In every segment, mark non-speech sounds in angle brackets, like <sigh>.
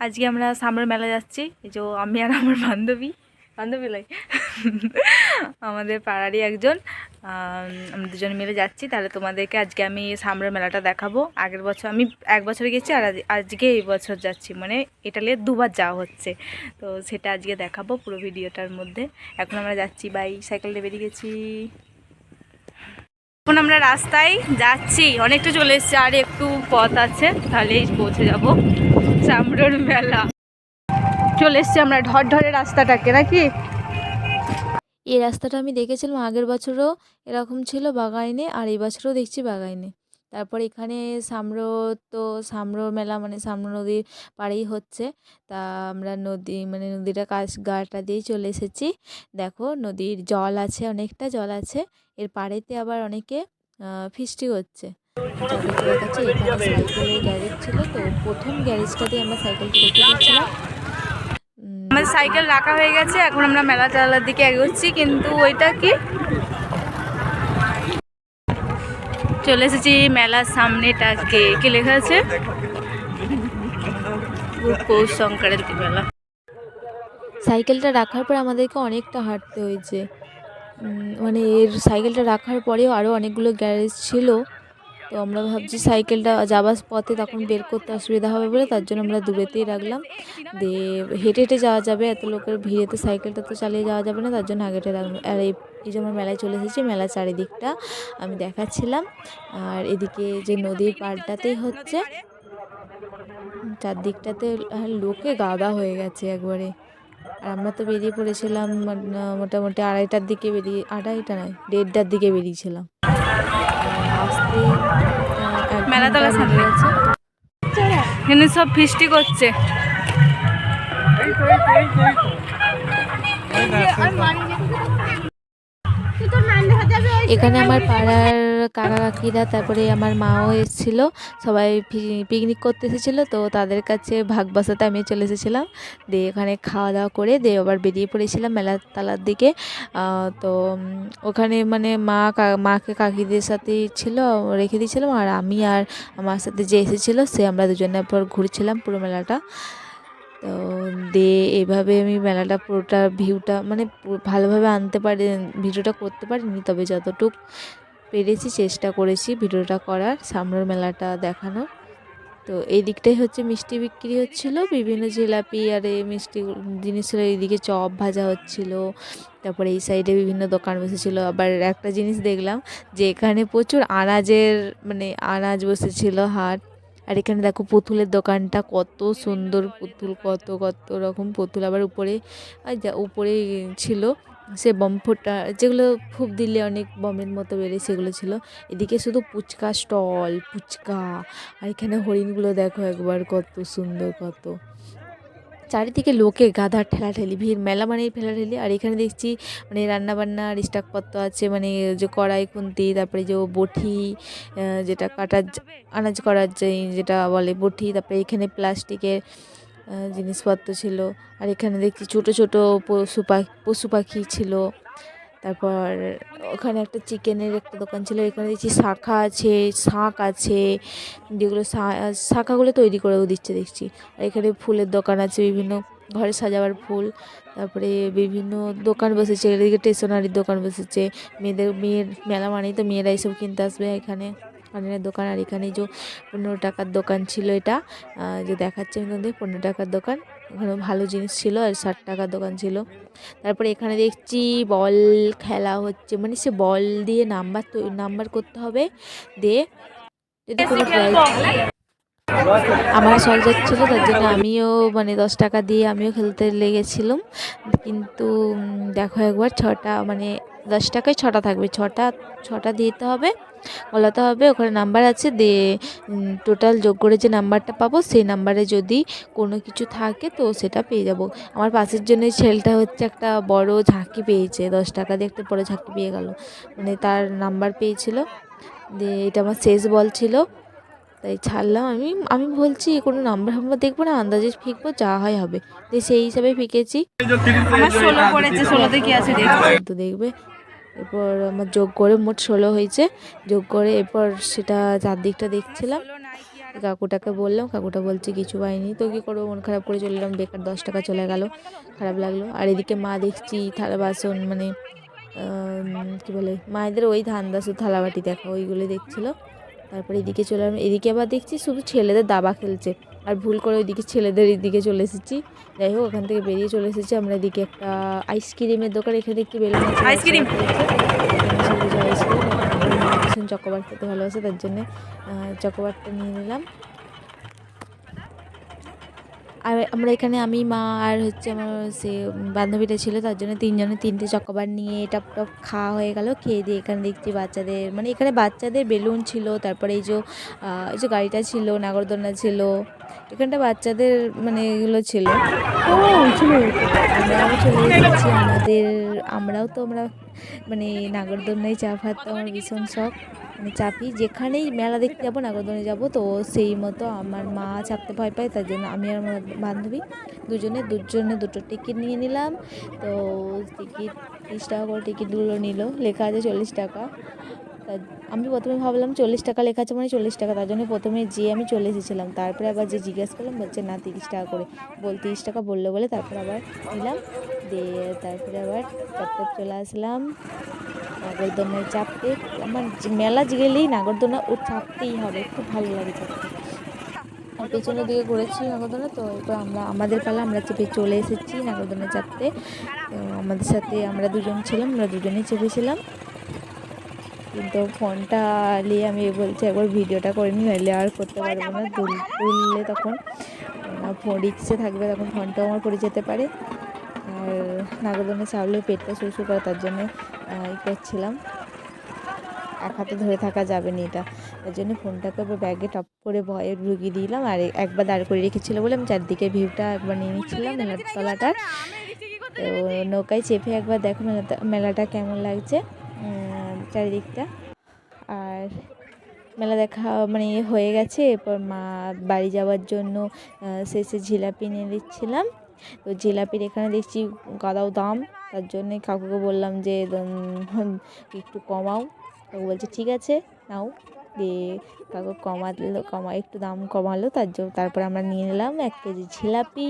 আজকে আমরা সামর মেলা যাচ্ছি। এই যে আমি আর আমার বান্ধবী। বান্ধবী লাই। আমাদের পাড়ারই একজন। আমরা দুজন মিলে যাচ্ছি। তাহলে তোমাদেরকে আজকে আমি সামরের মেলাটা দেখাবো। আগের বছর আমি এক বছর গেছি আর আজ- আজকে এই বছর যাচ্ছি। মানে এটা নিয়ে দুবার যাওয়া হচ্ছে। তো সেটা আজকে দেখাবো পুরো ভিডিওটার মধ্যে। এখন আমরা যাচ্ছি, বাই। সাইকেলটা বেরিয়ে গেছি। এখন আমরা রাস্তায় যাচ্ছি। অনেকটা চলে এসছি, আর একটু পথ আছে, তাহলেই পৌঁছে যাব। চামড়োর মেলা। চলে এসছি আমরা ঢর ঢরে রাস্তাটাকে, নাকি? এই রাস্তাটা আমি দেখেছিলাম আগের বছরও এরকম ছিল বাগাইনে, আর এই বছরও দেখছি বাগাইনে। তারপর এখানে সামরো তো সামরো মেলা মানে সামরো নদীর পাড়েই হচ্ছে। তা আমরা নদী মানে নদীটা কাছ গাটা দিয়েই চলে এসেছি। দেখো নদীর জল আছে অনেকটা জল আছে। এর পাড়েতে আবার অনেকে ফিস্টি হচ্ছে গ্যারেজ ছিল। তো প্রথম গ্যারেজটাতে আমরা সাইকেল করতে দিচ্ছিলাম উম, আমাদের সাইকেল রাখা হয়ে গেছে। এখন আমরা মেলা টেলার দিকে এগোচ্ছি। কিন্তু ওইটা কি? চলে এসেছি মেলার সামনেটাকে কি লেখা আছে? পৌষ সংক্রান্তি মেলা। সাইকেলটা রাখার পর আমাদেরকে অনেকটা হাঁটতে হয়েছে। মানে এর সাইকেলটা রাখার পরেও আরও অনেকগুলো গ্যারেজ ছিল। তো আমরা ভাবছি সাইকেলটা যাবার পথে তখন বের করতে অসুবিধা হবে বলে তার জন্য আমরা দূরেতেই রাখলাম। দিয়ে হেঁটে হেঁটে যাওয়া যাবে, এত লোকের ভিড়েতে সাইকেলটা তো চালিয়ে যাওয়া যাবে না, তার জন্য আগেটা রাখলাম। আর এই এই যে আমরা মেলায় চলে এসেছি মেলার চারিদিকটা আমি দেখাচ্ছিলাম। আর এদিকে যে নদীর পাড়টাতেই হচ্ছে চারদিকটাতে আর লোকে গাদা হয়ে গেছে একবারে। আর আমরা তো বেরিয়ে পড়েছিলাম মোটামুটি আড়াইটার দিকে বেরিয়ে আড়াইটা নয় দেড়টার দিকে বেরিয়েছিলাম। আসতে মেলা সামনে। এখানে সব ফিস্টি করছে। এখানে আমার পাড়ার কাকা কাকিরা তারপরে আমার মাও এসেছিল, সবাই পিকনিক করতে এসেছিল, তো তাদের কাছে ভাগ বসাতে আমি চলে এসেছিলাম। দিয়ে এখানে খাওয়া দাওয়া করে দিয়ে আবার বেরিয়ে পড়েছিলাম মেলার তালার দিকে। তো, ওখানে মানে মা মাকে কাকিদের সাথেই ছিল, রেখে দিয়েছিলাম, আর আমি আর আমার সাথে যে এসেছিল, সে আমরা দুজনে পর ঘুরছিলাম পুরো মেলাটা। তো দিয়ে এভাবে আমি মেলাটা পুরোটা ভিউটা মানে ভালোভাবে আনতে পারি, ভিডিওটা করতে পারিনি, তবে যতটুক পেরেছি চেষ্টা করেছি ভিডিওটা করার, সামনের মেলাটা দেখানোর। তো এই দিকটাই হচ্ছে মিষ্টি বিক্রি হচ্ছিল, বিভিন্ন জিলাপি আর এই মিষ্টি জিনিস ছিল, এইদিকে চপ ভাজা হচ্ছিল, তারপরে এই সাইডে বিভিন্ন দোকান বসেছিল। আবার একটা জিনিস দেখলাম যে এখানে প্রচুর আনাজের মানে আনাজ বসেছিল হাট আর এখানে দেখো পুতুলের দোকানটা কত সুন্দর পুতুল, কত কত রকম পুতুল। আবার উপরে উপরে ছিল সে বম ফোটা, যেগুলো খুব দিলে অনেক বমের মতো বেড়ে সেগুলো ছিল। এদিকে শুধু পুচকা স্টল, পুচকা। আর এখানে হরিণগুলো দেখো একবার কত সুন্দর, কত। চারিদিকে লোকে গাধার ঠেলাঠেলি, ভিড়, মেলা মানেই ঠেলাঠেলি। আর এখানে দেখছি মানে রান্নাবান্নার স্টাকপত্র আছে মানে যে কড়াই, খুন্তি, তারপরে যে বটি যেটা কাটার আনাজ করার যে, যেটা বলে বটি, তারপরে এখানে প্লাস্টিকের জিনিসপত্র ছিল। আর এখানে দেখছি ছোট ছোট পশু পাখি পশু পাখি ছিল। তারপর ওখানে একটা চিকেনের একটা দোকান ছিল, এখানে দেখছি শাখা আছে, শাঁখ আছে, যেগুলো শাখাগুলো তৈরি করেও দিচ্ছে দেখছি। আর এখানে ফুলের দোকান আছে, বিভিন্ন ঘরে সাজাবার ফুল, তারপরে বিভিন্ন দোকান বসেছে, এদিকে স্টেশনারির দোকান বসেছে, মেয়েদের, মেয়ের মেলা মানেই তো মেয়েরা এইসব কিনতে আসবে এখানে। কানের দোকান, আর এখানে যে পনেরো টাকার দোকান ছিল এটা যে দেখাচ্ছে আমি পনেরো টাকার দোকান। ওখানে ভালো জিনিস ছিল আর ষাট টাকার দোকান ছিল। তারপরে এখানে দেখছি বল খেলা হচ্ছে। মানে সে বল দিয়ে নাম্বার তো নাম্বার করতে হবে। দিয়ে যদি কোনো প্রাইজ আমার শখ যাচ্ছিল, তার জন্য আমিও মানে দশ টাকা দিয়ে আমিও খেলতে লেগেছিলাম। কিন্তু দেখো একবার ছটা মানে দশ টাকায় ছটা থাকবে, ছটা ছটা দিতে হবে, বলাতে হবে, ওখানে নাম্বার আছে দিয়ে টোটাল যোগ করে যে নাম্বারটা পাবো, সেই নাম্বারে যদি কোনো কিছু থাকে, তো সেটা পেয়ে যাব। আমার পাশের জন্য ছেলেটা হচ্ছে একটা বড় ঝাঁকি পেয়েছে, দশ টাকা দিয়ে একটা বড় ঝাঁকি পেয়ে গেল। মানে তার নাম্বার পেয়েছিল। দিয়ে এটা আমার শেষ বল ছিল। তাই ছাড়লাম। আমি আমি বলছি কোনো নাম্বার ফাম্বার দেখব না আন্দাজে ফিকবো যা হয় হবে। দিয়ে সেই হিসাবে ফিকেছি। আমার ষোলো পড়েছে ষোলোতে কি আছে তো দেখবে। এরপর আমার যোগ করে মোট ষোলো হয়েছে। যোগ করে এরপর সেটা চারদিকটা দেখছিলাম। কাকুটাকে বললাম কাকুটা বলছে কিছু পাইনি। তো কী করব মন খারাপ করে চলে এলাম। বেকার দশ টাকা চলে গেল খারাপ লাগল। আর এদিকে মা দেখছি থালা বাসন মানে কী বলে মায়েদের ওই ধান্দা শুধু থালাবাটি দেখা ওইগুলো দেখছিলো। তারপরে এদিকে চলে এলাম। এদিকে আবার দেখছি শুধু ছেলেদের দাবা খেলছে। আর ভুল করে ওইদিকে ছেলেদের এদিকে চলে এসেছি। যাই হোক ওখান থেকে বেরিয়ে চলে এসেছি। আমরা এদিকে একটা আইসক্রিমের দোকান এখানে দেখতে বেলুন আইসক্রিম? ভীষণ চকোবার খেতে ভালোবাসে তার জন্যে চকোবারটা নিয়ে নিলাম। আর আমরা এখানে আমি, মা আর হচ্ছে আমার সে বান্ধবীটা ছিল, তার জন্য তিনজনে তিনটে চকোবার নিয়ে টপ টপ খাওয়া হয়ে গেল। খেয়ে দিয়ে এখানে দেখছি বাচ্চাদের মানে এখানে বাচ্চাদের বেলুন ছিল, তারপরে এই যে এই যে গাড়িটা ছিল, নাগরদোলনা ছিল, এখানটা বাচ্চাদের মানে এগুলো ছিল। চলে এসেছি। আমাদের আমরাও তো আমরা মানে নাগরদোলনায় চা ভাত তো আমার ভীষণ শখ। মানে চাপি যেখানেই মেলা দেখতে যাব নাগরদোলনায় যাব তো সেই মতো আমার মা চাপতে ভয় পায় তার জন্য আমি আর আমার বান্ধবী দুজনে দুজনে দুটো টিকিট নিয়ে নিলাম। তো টিকিট তিরিশ টাকা করে টিকিটগুলো নিল লেখা আছে চল্লিশ টাকা। তা আমি প্রথমে ভাবলাম চল্লিশ টাকা লেখা আছে মানে চল্লিশ টাকা, তার জন্য প্রথমে যেয়ে আমি চলে এসেছিলাম। তারপরে আবার যে জিজ্ঞেস করলাম, বলছে, না, তিরিশ টাকা করে। বল, তিরিশ টাকা বলল বলে তারপর আবার নিলাম দিয়ে তারপরে আবার চটপট চলে আসলাম। নাগরদোলনায় চাপতে, আমার মেলা গেলেই নাগরদোনা ও চাপতেই হবে, খুব ভালো লাগে চাপতে। পেছনের দিকে ঘুরেছি নাগরদোনা তো এরপর আমরা, আমাদের পালা আমরা চেপে চলে এসেছি নাগরদোলনা চাপতে। আমাদের সাথে আমরা দুজন ছিলাম, আমরা দুজনেই চেপেছিলাম। কিন্তু ফোনটা নিয়ে আমি বলছি একবার ভিডিওটা করে নি নাহলে আর করতে পারব না। দুল তুললে তখন ফোন রিক্সে থাকবে তখন ফোনটাও আমার পড়ে যেতে পারে। আর নাগরদোলনা চাপলে পেটটা শুরু করে তার জন্য ই করছিলাম। এক হাতে ধরে থাকা যাবে না এটা। তার জন্য ফোনটাকে ব্যাগে টপ করে ভয়ে ঢুকিয়ে দিলাম। আর একবার দাঁড় করে রেখেছিল বলে আমি চারদিকে ভিউটা একবার নিয়ে নিচ্ছিলাম মেলার তলাটার। তো নৌকায় চেপে একবার দেখো মেলাটা মেলাটা কেমন লাগছে। চারিদিকটা। আর মেলা দেখা মানে হয়ে গেছে, এরপর মা বাড়ি যাওয়ার জন্য শেষে জিলাপি নিয়ে দিচ্ছিলাম তো জিলাপির এখানে দেখছি গাদাও দাম, তার জন্যে কাকুকে বললাম যে <laughs> একটু কমাও। কাকু বলছে, ঠিক আছে, নাও। দিয়ে কাকু কমালো, কমা, একটু দাম কমালো, তার জন্য তারপর আমরা নিয়ে নিলাম এক কেজি জিলাপি।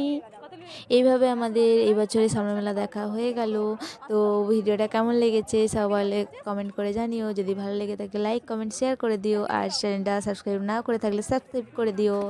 এইভাবে আমাদের এই বছরে মেলা দেখা হয়ে গেল। তো ভিডিওটা কেমন লেগেছে সবাই কমেন্ট করে জানিও। যদি ভালো লেগে থাকে লাইক কমেন্ট শেয়ার করে দিও। আর চ্যানেলটা সাবস্ক্রাইব না করে থাকলে সাবস্ক্রাইব করে দিও।